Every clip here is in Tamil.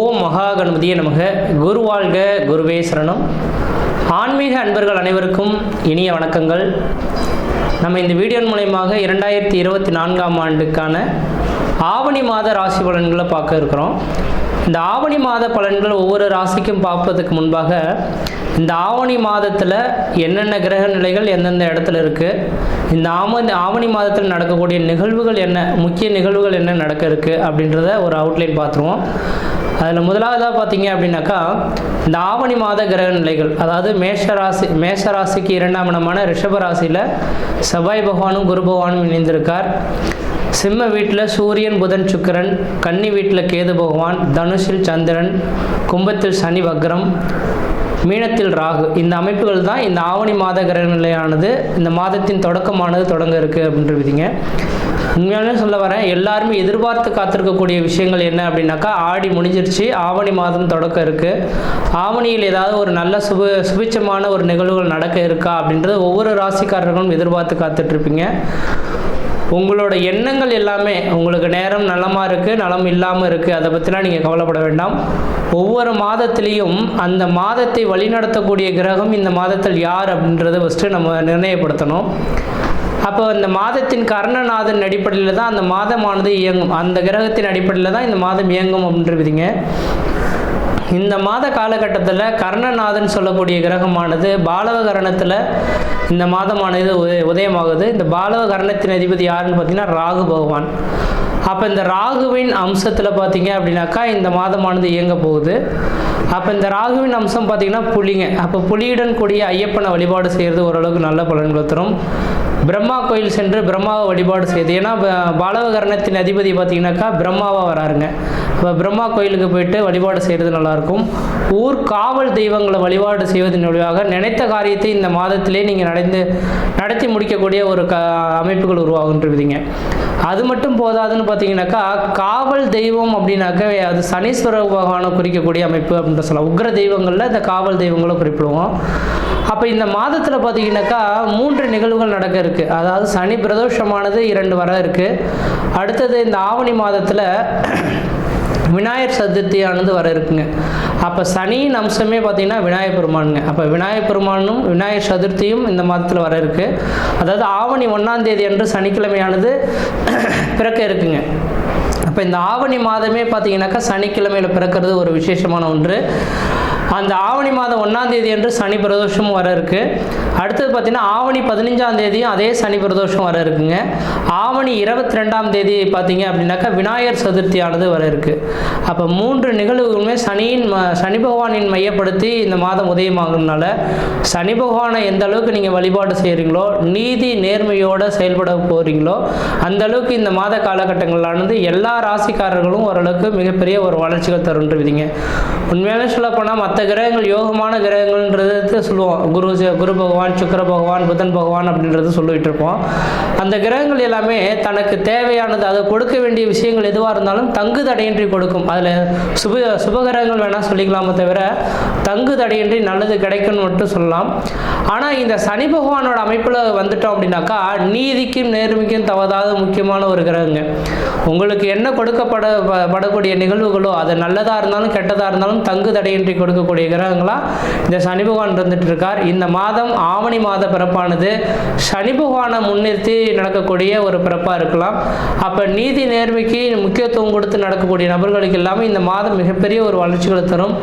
ஓம் மகா கணபதியே நமக. குரு வாழ்க குருவே சரணம். ஆன்மீக அன்பர்கள் அனைவருக்கும் இனிய வணக்கங்கள். நம்ம இந்த வீடியோ மூலயமாக இரண்டாயிரத்தி இருபத்தி நான்காம் ஆண்டுக்கான ஆவணி மாத ராசி பலன்களை பார்க்க இருக்கிறோம். இந்த ஆவணி மாத பலன்கள் ஒவ்வொரு ராசிக்கும் பார்ப்பதுக்கு முன்பாக இந்த ஆவணி மாதத்தில் என்னென்ன கிரக நிலைகள் எந்தெந்த இடத்துல இருக்குது இந்த ஆம ஆவணி மாதத்தில் நடக்கக்கூடிய நிகழ்வுகள் என்ன முக்கிய நிகழ்வுகள் என்ன நடக்க இருக்குது அப்படின்றத ஒரு அவுட்லைன் பார்த்துருவோம். அதில் முதலாவதாக பார்த்தீங்க அப்படின்னாக்கா இந்த ஆவணி மாத கிரக நிலைகள் அதாவது மேஷ ராசி மேஷ ராசிக்கு இரண்டாம் இடமான ரிஷப ராசியில் செவ்வாய் பகவானும் குரு பகவானும் இணைந்திருக்கார். சிம்ம வீட்டில் சூரியன் புதன் சுக்கிரன் கன்னி வீட்டில் கேது பகவான் தனுஷில் சந்திரன் கும்பத்தில் சனி வக்ரம் மீனத்தில் ராகு. இந்த அமைப்புகள் தான் இந்த ஆவணி மாத கிரக நிலையானது இந்த மாதத்தின் தொடக்கமானது தொடங்க இருக்குது அப்படின்ற விதிங்க. உண்மையாலுமே சொல்ல வரேன் எல்லாருமே எதிர்பார்த்து காத்திருக்கக்கூடிய விஷயங்கள் என்ன அப்படின்னாக்கா ஆடி முடிஞ்சிருச்சு ஆவணி மாதம் தொடக்கம் இருக்குது ஆவணியில் ஏதாவது ஒரு நல்ல சுப சுபிச்சமான ஒரு நிகழ்வுகள் நடக்க இருக்கா அப்படின்றது ஒவ்வொரு ராசிக்காரர்களும் எதிர்பார்த்து காத்துட்ருப்பீங்க. உங்களோட எண்ணங்கள் எல்லாமே உங்களுக்கு நேரம் நலமாக இருக்குது நலம் இல்லாமல் இருக்குது அதை பற்றிலாம் நீங்கள் கவலைப்பட வேண்டாம். ஒவ்வொரு மாதத்திலையும் அந்த மாதத்தை வழிநடத்தக்கூடிய கிரகம் இந்த மாதத்தில் யார் அப்படின்றத ஃபஸ்ட்டு நம்ம நிர்ணயப்படுத்தணும். அப்போ இந்த மாதத்தின் கர்ணநாதன் அடிப்படையில் தான் அந்த மாதமானது இயங்கும். அந்த கிரகத்தின் அடிப்படையில் தான் இந்த மாதம் இயங்கும் அப்படின்றதுங்க இந்த மாத காலகட்டத்தில் கர்ணநாதன் சொல்லக்கூடிய கிரகமானது பாலவ கரணத்தில் இந்த மாதமானது உதய உதயமாகுது. இந்த பாலவ கரணத்தின் அதிபதி யாருன்னு பார்த்தீங்கன்னா ராகு பகவான். அப்போ இந்த ராகுவின் அம்சத்தில் பார்த்தீங்க அப்படின்னாக்கா இந்த மாதமானது இயங்க போகுது. அப்போ இந்த ராகுவின் அம்சம் பார்த்தீங்கன்னா புலிங்க. அப்போ புலியுடன் கூடிய ஐயப்பனை வழிபாடு செய்கிறது ஓரளவுக்கு நல்ல பலன்களை தரும். பிரம்மா கோயில் சென்று பிரம்மாவை வழிபாடு செய்யுது ஏன்னா பாலவகரணத்தின் அதிபதி பார்த்தீங்கன்னாக்கா பிரம்மாவாக வராருங்க. இப்போ பிரம்மா கோயிலுக்கு போயிட்டு வழிபாடு செய்கிறது நல்லாயிருக்கும். ஊர் காவல் தெய்வங்களை வழிபாடு செய்வதன் வழியாக நினைத்த காரியத்தை இந்த மாதத்திலே நீங்கள் நடந்து நடத்தி முடிக்கக்கூடிய ஒரு க அமைப்புகள் உருவாகுன்றதுங்க அது மட்டும் போதாதுன்னு பார்த்தீங்கன்னாக்கா காவல் தெய்வம் அப்படின்னாக்க அது சனீஸ்வர பகவானை குறிக்கக்கூடிய அமைப்பு அப்படின்னு சொல்லலாம். உக்ர தெய்வங்களில் இந்த காவல் தெய்வங்களை குறிப்பிடுவோம். அப்போ இந்த மாதத்தில் பார்த்தீங்கன்னாக்கா மூன்று நிகழ்வுகள் நடக்க இருக்குது அதாவது சனி பிரதோஷமானது இரண்டு வர இருக்குது அடுத்தது இந்த ஆவணி மாதத்தில் விநாயகர் சதுர்த்தியானது வர இருக்குங்க. அப்போ சனியின் அம்சமே பார்த்தீங்கன்னா விநாயகர் பெருமானுங்க. அப்போ விநாயகர் பெருமானும் விநாயகர் சதுர்த்தியும் இந்த மாதத்தில் வர இருக்கு. அதாவது ஆவணி ஒன்றாம் தேதி அன்று சனிக்கிழமையானது பிறக்க இருக்குங்க. அப்போ இந்த ஆவணி மாதமே பார்த்தீங்கன்னாக்கா சனிக்கிழமையில் பிறக்கிறது ஒரு விசேஷமான ஒன்று. அந்த ஆவணி மாதம் ஒன்றாம் தேதி சனி பிரதோஷம் வர இருக்கு. அடுத்தது பார்த்தீங்கன்னா ஆவணி பதினஞ்சாம் தேதியும் அதே சனி பிரதோஷம் வர இருக்குங்க. ஆவணி இருபத்தி ரெண்டாம் தேதி பார்த்தீங்க அப்படின்னாக்கா விநாயகர் சதுர்த்தியானது வர இருக்கு. அப்போ மூன்று நிகழ்வுகளுமே சனியின் ம- சனி பகவானின் மையப்படுத்தி இந்த மாதம் உதயமாகறதுனால சனி பகவானை எந்த அளவுக்கு நீங்கள் வழிபாடு செய்கிறீங்களோ நீதி நேர்மையோடு செயல்பட போகிறீங்களோ அந்த அளவுக்கு இந்த மாத காலகட்டங்களானது எல்லா ராசிக்காரர்களும் ஓரளவுக்கு மிகப்பெரிய ஒரு வளர்ச்சிகள் தருன்றுவிதிங்க உண்மையிலே சொல்லப்போனால் மற்ற கிரகங்கள் யோகமான கிரகங்கள்ன்றது சொல்லுவோம். குரு குரு பகவான் சுக்கர பகவான் புதன் பகவான் அப்படின்றது சொல்லிட்டு இருப்போம். அந்த கிரகங்கள் எல்லாமே தனக்கு தேவையானது அதை கொடுக்க வேண்டிய விஷயங்கள் எதுவாக இருந்தாலும் தங்கு தடையின்றி கொடுக்கும். அதில் சுப சுபகிரகங்கள் வேணால் சொல்லிக்கலாமே தவிர தங்கு தடையின்றி நல்லது கிடைக்கும்னு மட்டும் சொல்லலாம். ஆனால் இந்த சனி பகவானோட அமைப்பில் வந்துட்டோம் அப்படின்னாக்கா நீதிக்கும் நேர்மைக்கும் தவறாத முக்கியமான ஒரு கிரகங்க. உங்களுக்கு என்ன கொடுக்கப்பட படக்கூடிய நிகழ்வுகளோ அது நல்லதாக இருந்தாலும் கெட்டதாக இருந்தாலும் தங்கு தடையின்றி இருக்கக்கூடிய கிரகங்களா இந்த சனி பகவான் இருந்துட்டு இருக்கார் இந்த மாதம் ஆவணி மாத பிறப்பானது. சனி பகவானை முன்னிறுத்தி நடக்கக்கூடிய ஒரு பிறப்பாக இருக்கலாம். அப்போ நீதி நேர்மைக்கு முக்கியத்துவம் கொடுத்து நடக்கக்கூடிய நபர்களுக்கு எல்லாமே இந்த மாதம் மிகப்பெரிய ஒரு வளர்ச்சிகளை தரும்.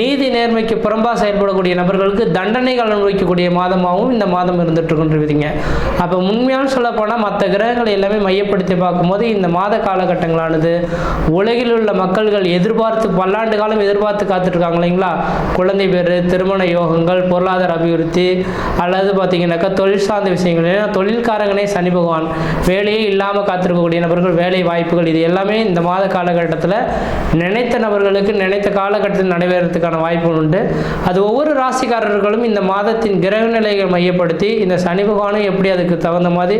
நீதி நேர்மைக்கு புறம்பாக செயல்படக்கூடிய நபர்களுக்கு தண்டனைகள் அனுபவிக்கக்கூடிய மாதமாகவும் இந்த மாதம் இருந்துட்டு இருக்கின்றீங்க அப்போ உண்மையான சொல்ல போனால் மற்ற கிரகங்களை எல்லாமே மையப்படுத்தி பார்க்கும்போது இந்த மாத காலகட்டங்களானது உலகில் உள்ள மக்கள்கள் எதிர்பார்த்து பல்லாண்டு காலம் எதிர்பார்த்து காத்துட்டு இருக்காங்க இல்லைங்களா? குழந்தை பேர் திருமண யோகங்கள் பொருளாதார அபிவிருத்தி அல்லது பார்த்தீங்கன்னாக்கா தொழில் சார்ந்த விஷயங்கள். ஏன்னா தொழில்காரங்களே சனி பகவான். வேலையே இல்லாமல் காத்திருக்கக்கூடிய நபர்கள் வேலை வாய்ப்புகள் இது எல்லாமே இந்த மாத காலகட்டத்தில் நினைத்த நபர்களுக்கு நினைத்த காலகட்டத்தில் நடைபெறத்துக்கான வாய்ப்புகள் உண்டு. அது ஒவ்வொரு ராசிக்காரர்களும் இந்த மாதத்தின் கிரக நிலைகள் மையப்படுத்தி இந்த சனி பகவானும் எப்படி அதுக்கு தகுந்த மாதிரி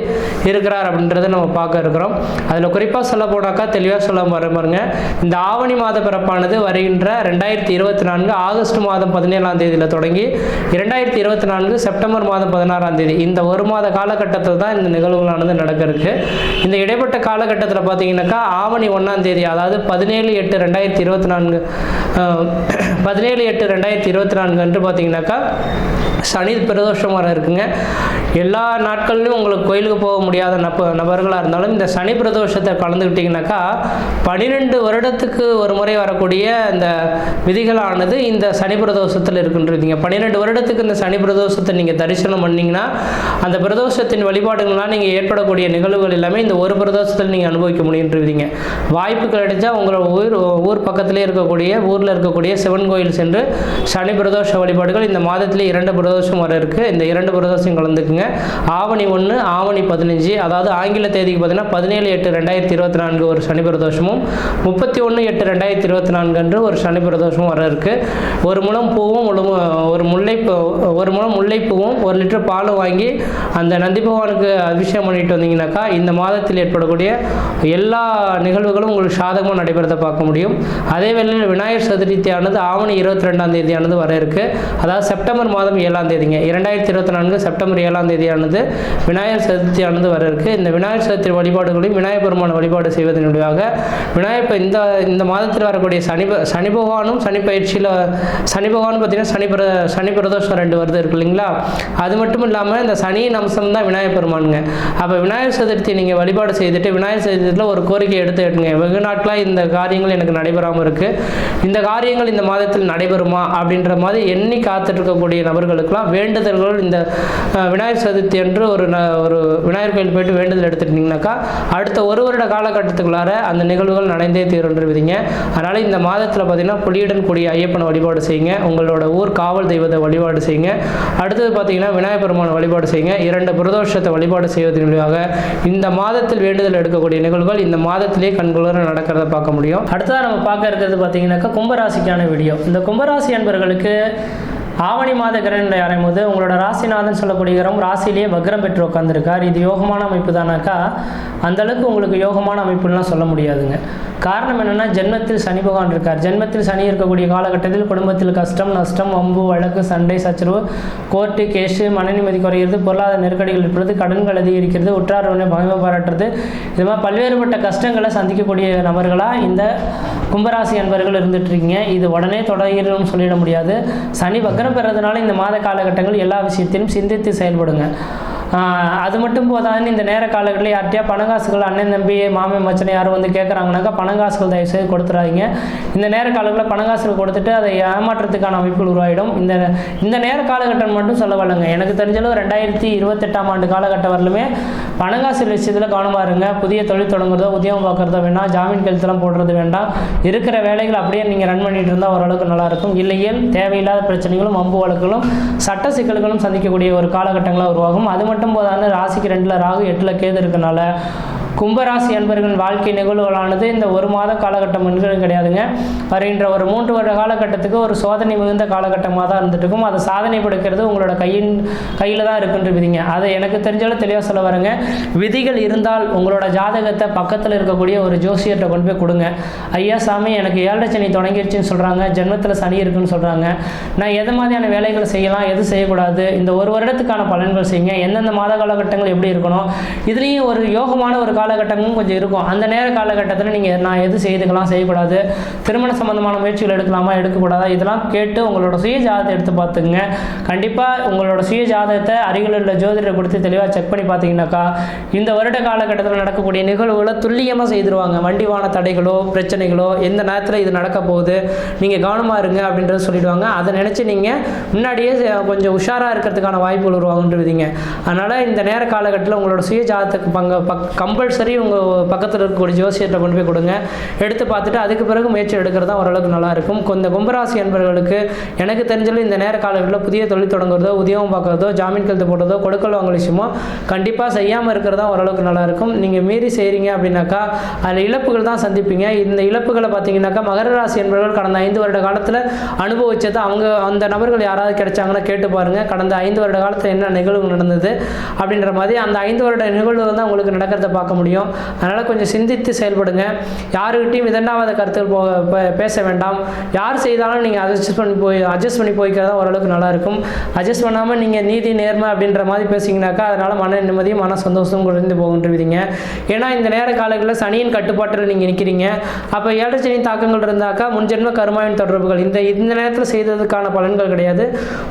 இருக்கிறார் அப்படின்றத நம்ம பார்க்க இருக்கிறோம். அதில் குறிப்பாக சொல்ல போனாக்கா தெளிவாக சொல்ல வர பாருங்க இந்த ஆவணி மாத பிறப்பானது வருகின்ற ரெண்டாயிரத்தி இருபத்தி நான்கு ஆகஸ்ட் மாதம் பதினேழாம் தேதியில் தொடங்கி இரண்டாயிரத்தி இருபத்தி நான்கு செப்டம்பர் மாதம் பதினாறாம் தேதி. இந்த ஒரு மாத காலகட்டத்தில் தான் இந்த நிகழ்வுகளானது நடக்கிறதுக்கு இந்த இடைப்பட்ட காலகட்டத்தில் பார்த்தீங்கன்னாக்கா ஆவணி ஒன்றாம் தேதி அதாவது பதினேழு எட்டு ரெண்டாயிரத்தி இருபத்தி நான்கு பதினேழு எட்டு ரெண்டாயிரத்தி இருபத்தி நான்கு அன்று பார்த்தீங்கன்னாக்கா சனி பிரதோஷம் வர இருக்குங்க. எல்லா நாட்கள்லையும் உங்களுக்கு கோயிலுக்கு போக முடியாத நப நபர்களாக இருந்தாலும் இந்த சனி பிரதோஷத்தை கலந்துக்கிட்டிங்கனாக்கா பன்னிரெண்டு வருடத்துக்கு ஒரு முறை வரக்கூடிய இந்த விதிகளானது இந்த சனி பிரதோஷத்தில் இருக்குன்றீங்க. பன்னிரெண்டு வருடத்துக்கு இந்த சனி பிரதோஷத்தை நீங்கள் தரிசனம் பண்ணிங்கன்னா அந்த பிரதோஷத்தின் வழிபாடுகள்லாம் நீங்கள் ஏற்படக்கூடிய நிகழ்வுகள் எல்லாமே இந்த ஒரு பிரதோஷத்தில் நீங்கள் அனுபவிக்க முடியுன்றீங்க. வாய்ப்பு கிடைச்சா உங்களோட ஊர் ஊர் பக்கத்திலே இருக்கக்கூடிய ஊரில் இருக்கக்கூடிய சிவன் கோயில் சென்று சனி பிரதோஷ வழிபாடுகள் இந்த மாதத்திலே இரண்டு பிரதோஷம் வர இருக்குது இந்த இரண்டு பிரதோஷம் கலந்துக்குங்க. ஆவணி ஒன்று ஆவணி பதினஞ்சு அதாவது ஆங்கில தேதிக்கு பார்த்தீங்கன்னா பதினேழு எட்டு ரெண்டாயிரத்தி இருபத்தி நான்கு ஒரு சனி பிரதோஷமும் முப்பத்தி ஒன்று எட்டு ரெண்டாயிரத்தி இருபத்தி நான்கு அன்று ஒரு சனி பிரதோஷமும் வர இருக்குது ஒரு முழம் பூவும் ஒரு ஒரு முல்லை ஒரு முழம் முல்லைப்பூவும் ஒரு லிட்டர் பாலும் வாங்கி அந்த நந்தி பகவானுக்கு அபிஷேகம் பண்ணிட்டு வந்தீங்கன்னாக்கா இந்த மாதத்தில் ஏற்படக்கூடிய எல்லா நிகழ்வுகளும் உங்களுக்கு சாதகமாக நடைபெறதை பார்க்க முடியும். அதே வேளையில் விநாயகர் சதுர்த்தியானது ஆவணி இருபத்தி ரெண்டாம் தேதியானது வர இருக்குது அதாவது செப்டம்பர் மாதம் ஏழாம் தேதிங்க. இரண்டாயிரத்தி இருபத்தி நான்கு செப்டம்பர் ஏழாம் தேதியானது விநாயகர் சதுர்த்தியானது வர இருக்கு இந்த விநாயகர் சதுர்த்தி வழிபாடுகளையும் விநாயகர் பெருமான வழிபாடு செய்வதன் மூலியமாக விநாயகர் இந்த இந்த மாதத்தில் வரக்கூடிய சனி ப- சனி பகவானும் சனி பயிற்சியில் சனி பகவான் பார்த்தீங்கன்னா சனி பிர சனி பிரதோஷம் ரெண்டு வருது இருக்கு இல்லைங்களா? அது மட்டும் இல்லாமல் இந்த சனியின் அம்சம் தான் விநாயகர் பெருமானுங்க. அப்போ விநாயகர் சதுர்த்தி நீங்கள் வழிபாடு செய்துட்டு விநாயகர் சதுர்த்தியில் ஒரு கோரிக்கை எடுத்து எடுங்க வெகு நாட்களாக இந்த காரியங்கள் எனக்கு நடைபெறாமல் இருக்குது இந்த காரியங்கள் இந்த மாதத்தில் நடைபெறுமா அப்படின்ற மாதிரி எண்ணி காத்துட்டு இருக்கக்கூடிய நபர்களுக்கெல்லாம் வேண்டுதல்கள் இந்த விநாயகர் சதுர்த்தி அன்று ஒரு ந- ஒரு விநாயகர் கோயில் போயிட்டு வேண்டுதல் எடுத்துட்டீங்கன்னாக்கா அடுத்த ஒரு வருட காலகட்டத்துக்குள்ளார அந்த நிகழ்வுகள் நடந்தே தீருன்றவிதிங்க அதனால் இந்த மாதத்தில் பார்த்தீங்கன்னா புலியுடன் கூடிய ஐயப்பனை வழிபாடு செய்யுங்க. உங்களோட ஊர் காவல் தெய்வத்தை வழிபாடு செய்யுங்க. அடுத்தது பார்த்தீங்கன்னா விநாயகர் பெருமானை வழிபாடு செய்யுங்க. இரண்டு பிரதோஷத்தை வழிபாடு செய்வதன் மூலியமாக இந்த மாதத்தில் வேண்டுதல் எடுக்கக்கூடிய நிகழ்வுகள் இந்த மாதத்திலே கண்குளர நடக்கிறத பார்க்க முடியும். அடுத்ததாக நம்ம பார்க்க இருக்கிறது பார்த்தீங்கன்னாக்கா கும்பராசிக்கான வீடியோ. இந்த கும்பராசி அன்பர்களுக்கு ஆவணி மாத கிரகங்களை அறையும் போது உங்களோட ராசிநாதன் சொல்லக்கூடிய கிரகம் ராசிலேயே வக்ரம் பெற்று உட்காந்துருக்கார் இது யோகமான அமைப்பு தானாக்கா அந்தளவுக்கு உங்களுக்கு யோகமான அமைப்புலாம் சொல்ல முடியாதுங்க. காரணம் என்னென்னா ஜென்மத்தில் சனி பகவான் இருக்கார். ஜென்மத்தில் சனி இருக்கக்கூடிய காலகட்டத்தில் குடும்பத்தில் கஷ்டம் நஷ்டம் வம்பு வழக்கு சண்டை சச்சரவு கோர்ட்டு கேஸு மனநிம்மதி குறையிறது பொருளாதார நெருக்கடிகள் இருப்பது கடன்கள் அதிகரிக்கிறது உற்றார் உடனே பகைமை பாராட்டுறது. இது மாதிரி பல்வேறுபட்ட கஷ்டங்களை சந்திக்கக்கூடிய நபர்களாக இந்த கும்பராசி அன்பர்கள் இருந்துட்டு இருக்கீங்க. இது உடனே தொடங்கிடணும்னு சொல்லிட முடியாது. சனி வக்கரம் பெறதுனால இந்த மாத காலகட்டங்கள் எல்லா விஷயத்திலும் சிந்தித்து செயல்படுங்க. அது மட்டும் போதாதுன்னு இந்த நேர காலங்களில் யார்கிட்டயா பணங்காசுகள் அண்ணன் தம்பி மாமே மச்சனை யாரும் வந்து கேட்குறாங்கனாக்கா பணங்காசுகள் தயவுசெய்து கொடுத்துறாதீங்க. இந்த நேர காலங்களில் பணங்காசுகள் கொடுத்துட்டு அதை ஏமாற்றத்துக்கான அமைப்புகள் உருவாயிடும். இந்த இந்த நேர காலகட்டம் மட்டும் சொல்ல வரலங்க. எனக்கு தெரிஞ்சளவு ரெண்டாயிரத்தி இருபத்தெட்டாம் ஆண்டு காலகட்டம் வரலுமே பணங்காசு விஷயத்தில் கவனமாக இருங்க. புதிய தொழில் தொடங்குறதோ உத்தியோகம் பார்க்குறதோ வேண்டாம். ஜாமீன் கழுத்தெல்லாம் போடுறது வேண்டாம். இருக்கிற வேலைகள் அப்படியே நீங்கள் ரன் பண்ணிட்டு இருந்தால் ஓரளவுக்கு நல்லாயிருக்கும் இல்லையே தேவையில்லாத பிரச்சனைகளும் அம்பு வழக்குகளும் சட்ட சிக்கல்களும் சந்திக்கக்கூடிய ஒரு காலகட்டங்களாக உருவாகும். அது மட்டும் போதாது ராசிக்கு ரெண்டில் ராகு எட்டில் கேது இருக்கனால கும்பராசி அன்பர்களின் வாழ்க்கை நிகழ்வுகளானது இந்த ஒரு மாத காலகட்டம் என்று கிடையாதுங்க. வருகின்ற ஒரு மூன்று வருட காலகட்டத்துக்கு ஒரு சோதனை மிகுந்த காலகட்டமாக தான் இருந்துட்டு இருக்கும் அதை சாதனை படுக்கிறது உங்களோட கையின் கையில் தான் இருக்குன்ற விதிங்க அதை எனக்கு தெரிஞ்சாலும் தெளிவாக சொல்ல வரேங்க. விதிகள் இருந்தால் உங்களோட ஜாதகத்தை பக்கத்தில் இருக்கக்கூடிய ஒரு ஜோசியர்கிட்ட கொண்டு போய் கொடுங்க. ஐயா சாமி எனக்கு ஏழரை சனி தொடங்கிடுச்சுன்னு சொல்கிறாங்க ஜென்மத்தில் சனி இருக்குன்னு சொல்கிறாங்க நான் எது மாதிரியான வேலைகள் செய்யலாம் எது செய்யக்கூடாது இந்த ஒரு வருடத்துக்கான பலன்கள் செய்யுங்க. எந்தெந்த மாத காலகட்டங்கள் எப்படி இருக்கணும் இதுலேயும் ஒரு யோகமான ஒரு காலகட்டமும் கொஞ்சம் இருக்கும். அந்த நேர காலகட்டத்தில் நீங்கள் நான் எது செய்துக்கலாம் செய்யக்கூடாது திருமண சம்பந்தமான முயற்சிகள் எடுக்கலாமா எடுக்கக்கூடாதா இதெல்லாம் கேட்டு உங்களோட சுய ஜாதகத்தை எடுத்து பார்த்துக்குங்க. கண்டிப்பாக உங்களோட சுய ஜாதகத்தை அருகில் உள்ள ஜோதிடரை கொடுத்து தெளிவாக செக் பண்ணி பார்த்தீங்கன்னாக்கா இந்த வருட காலகட்டத்தில் நடக்கக்கூடிய நிகழ்வுகளை துல்லியமாக செய்திருவாங்க. வண்டிவான தடைகளோ பிரச்சனைகளோ எந்த நேரத்தில் இது நடக்க போகுது நீங்கள் கவனமாக இருங்க அப்படின்றத சொல்லிடுவாங்க. அதை நினச்சி நீங்கள் முன்னாடியே கொஞ்சம் உஷாராக இருக்கிறதுக்கான வாய்ப்புகள் உருவாகுன்றதுங்க அதனால் இந்த நேர காலகட்டத்தில் உங்களோட சுய ஜாதகத்துக்கு பங்கு பக் கம்பல்சரி உங்கள் பக்கத்தில் இருக்கக்கூடிய ஜோசியத்தை கொண்டு போய் கொடுங்க. எடுத்து பார்த்துட்டு அதுக்கு பிறகு முயற்சி எடுக்கிறது தான் ஓரளவுக்கு நல்லா இருக்கும். இந்த கும்பராசி என்பவர்களுக்கு எனக்கு தெரிஞ்சதில் இந்த நேர காலகட்டத்தில் புதிய தொழில் தொடங்குறதோ உத்தியோகம் பார்க்குறதோ ஜாமீன் கழுத்து போடுறதோ கொடுக்கல் வாங்கல் விஷயமோ கண்டிப்பாக செய்யாமல் இருக்கிறதா ஓரளவுக்கு நல்லாயிருக்கும் நீங்கள் மீறி செய்கிறீங்க அப்படின்னாக்கா அதில் இழப்புகள் தான் சந்திப்பீங்க. இந்த இழப்புகளை பார்த்தீங்கன்னாக்கா மகர ராசி என்பவர்கள் கடந்த ஐந்து வருட காலத்தில் அனுபவிச்சதை அவங்க அந்த நபர்கள் யாராவது கிடைச்சாங்கன்னா கேட்டு பாருங்கள் கடந்த ஐந்து வருட காலத்தில் என்ன நிகழ்வு நடந்தது அப்படின்ற மாதிரி அந்த ஐந்து வருட நிகழ்வு தான் உங்களுக்கு நடக்கிறத பார்க்க முடியும். முடியும். அதனால் கொஞ்சம் சிந்தித்து செயல்படுங்க. யாருக்கிட்டையும் இதண்டாவாத கருத்துக்கள் போ பேச வேண்டாம். யார் செய்தாலும் நீங்கள் அட்ஜஸ்ட் பண்ணி போய் அட்ஜஸ்ட் பண்ணி போய்க்கிறதா ஓரளவுக்கு நல்லாயிருக்கும். அட்ஜஸ்ட் பண்ணாமல் நீங்கள் நீதி நேர்மை அப்படின்ற மாதிரி பேசிங்கனாக்கா அதனால் மன நிம்மதியும் மன சந்தோஷமும் குறைந்து போகின்றுவீங்க ஏன்னா இந்த நேர காலங்களில் சனியின் கட்டுப்பாட்டில் நீங்கள் நிற்கிறீங்க அப்போ ஏழச்சனியின் தாக்கங்கள் இருந்தாக்கா முன்ஜென்ம கருமாவின் தொடர்புகள். இந்த இந்த நேரத்தில் செய்ததுக்கான பலன்கள் கிடையாது.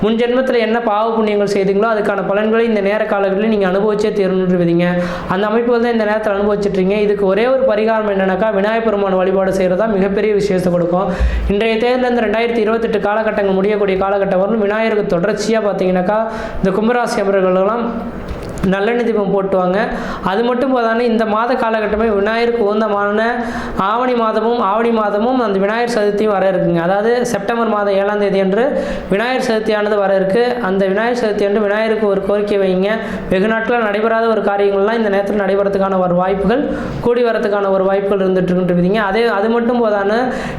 முன்ஜென்மத்தில் என்ன பாவ புண்ணியங்கள் செய்தீங்களோ அதுக்கான பலன்களை இந்த நேர காலங்களில் நீங்கள் அனுபவிச்சே தீரணுன்றீங்க அந்த அமைப்புகள் தான் இந்த நேரத்தில் அனுபவிச்சிட்றீங்க இதுக்கு ஒரே ஒரு பரிகாரம் என்னன்னாக்கா விநாயகப் பெருமான் வழிபாடு செய்கிறதா மிகப்பெரிய விசேஷத்தை கொடுக்கும். இன்றைய தேர்தலேருந்து ரெண்டாயிரத்தி இருபத்தெட்டு காலகட்டங்கள் முடியக்கூடிய காலகட்டம் வரலும் விநாயகருக்கு தொடர்ச்சியாக பார்த்தீங்கன்னாக்கா இந்த கும்பராசி அமர்களெல்லாம் நல்லெண்ணெய் தீபம் போட்டுவாங்க. அது மட்டும் போதானே இந்த மாத காலகட்டமே விநாயகருக்கு உகந்தமான ஆவணி மாதமும் ஆவணி மாதமும் அந்த விநாயகர் சதுர்த்தியும் வர இருக்குங்க. அதாவது செப்டம்பர் மாதம் ஏழாம் தேதி அன்று விநாயகர் சதுர்த்தியானது வர இருக்கு. அந்த விநாயகர் சதுர்த்தி அன்று விநாயகருக்கு ஒரு கோரிக்கை வைங்க. வெகு நாட்களாக நடைபெறாத ஒரு காரியங்கள்லாம் இந்த நேரத்தில் நடைபெறதுக்கான ஒரு வாய்ப்புகள் கூடி வரதுக்கான ஒரு வாய்ப்புகள் இருந்துட்டு இருக்குன்றீங்க அதே அது மட்டும் போதான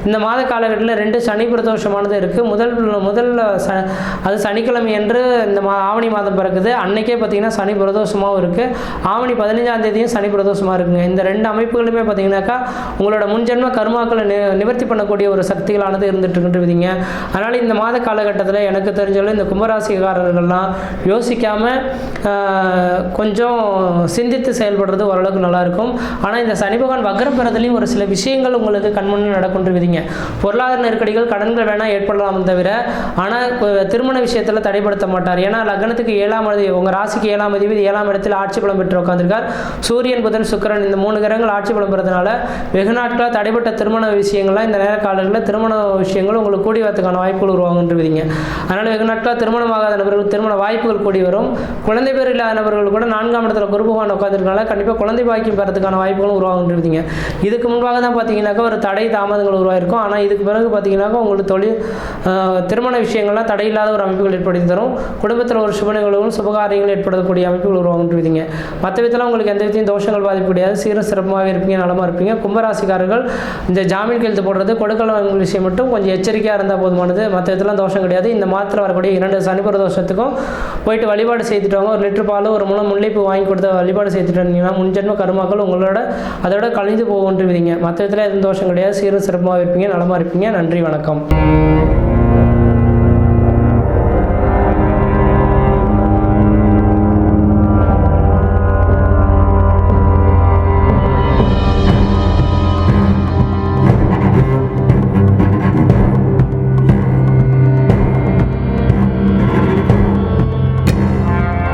இந்த மாத காலகட்டத்தில் ரெண்டு சனி பிரதோஷமானது இருக்குது முதல் முதல்ல ச அது சனிக்கிழமை என்று இந்த மா ஆவணி மாதம் பிறக்குது. அன்னைக்கே பார்த்தீங்கன்னா சனி பிரதோஷமாகவும் இருக்குது ஆவணி பதினஞ்சாம் தேதியும் சனி பிரதோஷமாக இருக்குங்க. இந்த ரெண்டு அமைப்புகளுமே பார்த்தீங்கன்னாக்கா உங்களோட முன்ஜென்ம கர்மாக்களை நி நிவர்த்தி பண்ணக்கூடிய ஒரு சக்திகளானது இருந்துட்டு இருக்குன்றீங்க அதனால் இந்த மாத காலகட்டத்தில் எனக்கு தெரிஞ்சளவு இந்த கும்பராசிக்காரர்கள்லாம் யோசிக்காமல் கொஞ்சம் சிந்தித்து செயல்படுறது ஓரளவுக்கு நல்லாயிருக்கும். ஆனால் இந்த சனி பகவான் வக்ரம் ஒரு சில விஷயங்கள் உங்களுக்கு கண்முன்னே விதிங்க பொருளாதார நெருக்கடிகள் கடன்கள் வேணால் ஏற்படலாம் தவிர ஆனால் திருமண விஷயத்தில் தடைப்படுத்த மாட்டார். ஏன்னா லக்னத்துக்கு ஏழாம் அதிபதி உங்கள் ராசிக்கு ஏழாம் அதிபதி ஏழாம் இடத்தில் ஆட்சி பலம் பெற்று உட்காந்துருக்கார் சூரியன் புதன் சுக்கிரன் இந்த மூணு கிரகங்கள் ஆட்சி பலம் பெறதுனால வெகு நாட்களாக தடைப்பட்ட திருமண விஷயங்கள்லாம் இந்த நேர காலங்களில் திருமண விஷயங்கள் உங்களுக்கு கூடி வரதுக்கான வாய்ப்புகள் உருவாகுன்றீங்க அதனால் வெகு நாட்களாக திருமணமாகாத நபர்கள் திருமண வாய்ப்புகள் கூடி வரும். குழந்தை பேர் இல்லாத நபர்கள் கூட நான்காம் இடத்துல குரு பகவான் உட்காந்துருக்கனால கண்டிப்பாக குழந்தை பாக்கியம் பெறதுக்கான வாய்ப்புகளும் உருவாகுன்றீங்க இதுக்கு முன்பாக தான் பார்த்தீங்கன்னாக்கா ஒரு தடை தாமதங்கள் உருவாயிருக்கும். ஆனால் இதுக்கு பிறகு பார்த்தீங்கன்னாக்கா உங்களுக்கு தொழில் திருமண விஷயங்கள்லாம் தடையில்லாத ஒரு அமைப்புகள் ஏற்படுத்தி தரும். குடும்பத்தில் ஒரு சுப நிகழ்வுகளும் சுபகாரியங்கள் ஏற்படக்கூடிய அமைப்புகள் உருவாகுன்றீங்க. மற்ற விதத்தில் உங்களுக்கு எந்த விதத்தையும் தோஷங்கள் பாதிப்பு கிடையாது சீரும் சிறப்பாக இருப்பீங்க நலமாக இருப்பீங்க. கும்பராசிக்காரர்கள் இந்த ஜாமீன் கையெழுத்து போடுறது கொடுக்கல விஷயம் மட்டும் கொஞ்சம் எச்சரிக்கையாக இருந்தால் போதுமானது. மற்ற விதத்தில் தோஷம் கிடையாது. இந்த மாதத்தில் வரக்கூடிய இரண்டு சனிபுர தோஷத்துக்கும் போயிட்டு வழிபாடு செய்துட்டு வாங்க. ஒரு லிட்டர் பால் ஒரு மூலம் முல்லைப்பூ வாங்கி கொடுத்து வழிபாடு செய்துட்டு வந்தீங்கன்னா முன்ஜென்ம கருமாக்கள் உங்களோட அதோட கழிந்து போகுன்றீங்க மற்ற விதத்தில் எதுவும் தோஷம் கிடையாது. சீரும் சிறப்பாக இருப்பீங்க நலமாக இருப்பீங்க. நன்றி வணக்கம்.